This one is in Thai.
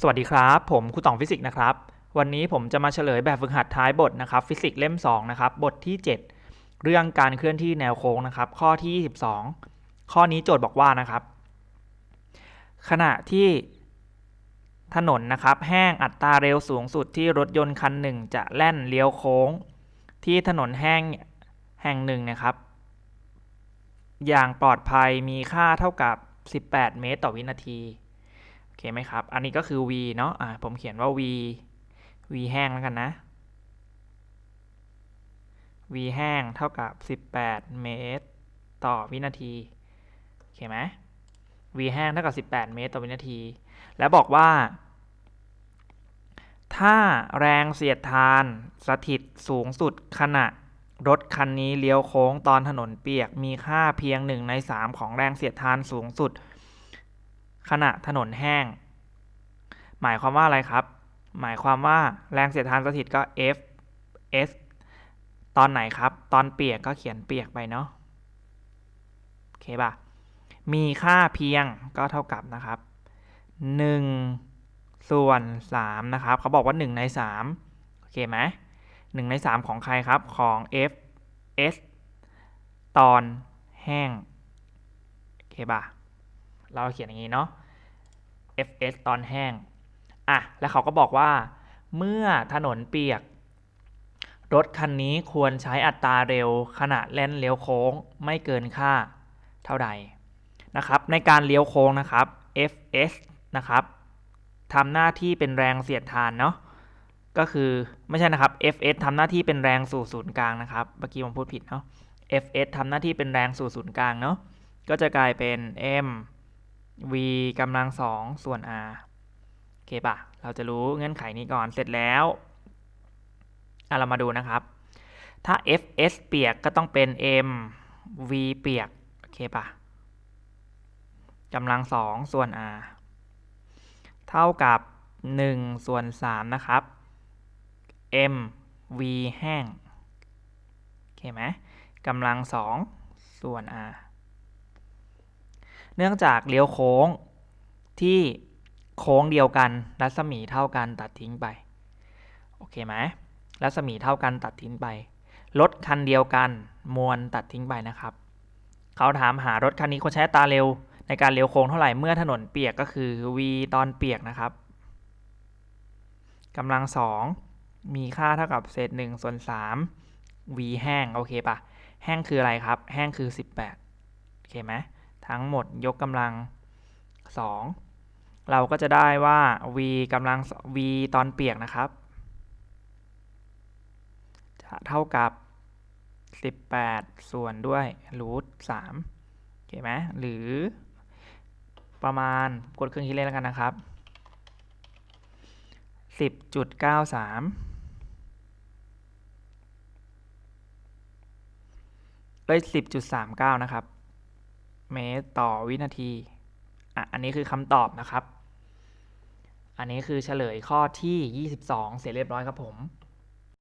สวัสดีครับ ผมครูตองฟิสิกส์นะครับ วันนี้ผมจะมาเฉลยแบบฝึกหัดท้ายบทนะครับ ฟิสิกส์เล่ม 2 นะครับ บทที่ 7 เรื่องการเคลื่อนที่แนวโค้งนะครับ ข้อที่ 22 ข้อนี้โจทย์บอกว่านะครับ ขณะที่ถนนนะครับ แห้งอัตราเร็วสูงสุดที่รถยนต์คันหนึ่งจะแล่นเลี้ยวโค้ง ที่ถนนแห้งแห่งหนึ่งนะครับ อย่างปลอดภัยมีค่าเท่ากับ 18 เมตรต่อวินาที ไหมครับ อันนี้ก็คือ v เนาะอ่าผมเขียนว่า v v แห้งแล้วกันนะ v แห้งเท่ากับ 18 เมตร ต่อวินาที โอเคไหม v แห้งเท่ากับ 18 เมตร ต่อวินาที แล้วบอกว่า ถ้าแรงเสียดทานสถิตสูงสุดขณะรถคันนี้เลี้ยวโค้งตอนถนนเปียกมีค่าเพียง1ใน3ของแรงเสียดทานสูงสุด ขณะถนนแห้ง หมายความว่าอะไรครับ หมายความว่าแรงเสียดทานสถิตก็ F S ตอนไหนครับ ตอนเปียกก็เขียนเปียกไปเนาะโอเคป่ะ มีค่าเพียงก็เท่ากับนะครับ1ส่วน3นะครับเขาบอกว่า 1 ใน3โอเคไหม1ใน 3 ของใครครับของ F S ตอนแห้ง โอเคป่ะ เราเขียนอย่างนี้เนาะ fs ตอนแห้ง อะ แล้วเขาก็บอกว่า เมื่อถนนเปียก รถคันนี้ควรใช้อัตราเร็วขณะเล่นเลี้ยวโค้งไม่เกินค่าเท่าใดนะครับ ในการเลี้ยวโค้งนะครับ fs นะครับทำหน้าที่เป็นแรงเสียดทานเนาะก็คือไม่ใช่นะครับ fs ทำหน้าที่เป็นแรงสู่ศูนย์กลางนะครับ เมื่อกี้ผมพูดผิดเนาะ fs ทำหน้าที่เป็นแรงสู่ศูนย์กลางเนาะ ก็จะกลายเป็น m v กำลังสองส่วน r โอเคปะเราจะรู้เงื่อนไขนี้ก่อนเสร็จแล้วอะเรามาดูนะครับ ถ้า fs เปียกก็ต้องเป็น m v เปียกโอเคปะกำลังสองส่วน r เท่ากับ1ส่วน3นะครับ m v แห้งโอเคไหมกำลังสองส่วน r เนื่องจากเลี้ยวโค้งที่โค้งเดียวกันรัศมีเท่ากันตัดทิ้งไป โอเคไหมรัศมีเท่ากันตัดทิ้งไป รถคันเดียวกันมวลตัดทิ้งไปนะครับ เขาถามหารถคันนี้ควรใช้ตาเร็ว ในการเลี้ยวโค้งเท่าไหร่เมื่อถนนเปียกก็คือ v ตอนเปียกนะครับกำลังสองมีค่าเท่ากับเศษหนึ่งส่วนสาม v แห้งโอเคปะแห้งคืออะไรครับ แห้งคือ 18โอเคไหม ทั้งหมดยกกำลัง 2 เราก็จะได้ว่า v กำลัง v ตอนเปียกนะครับ จะเท่ากับ 18 ส่วนด้วยรูท3โอเคไหมหรือประมาณกดเครื่องคิดเลขแล้วกันนะครับ 10.93เอ้ย10.39 นะครับ เมตรต่อวินาที อะ อันนี้คือคำตอบนะครับ อันนี้คือเฉลยข้อที่ 22 เสร็จเรียบร้อยครับผม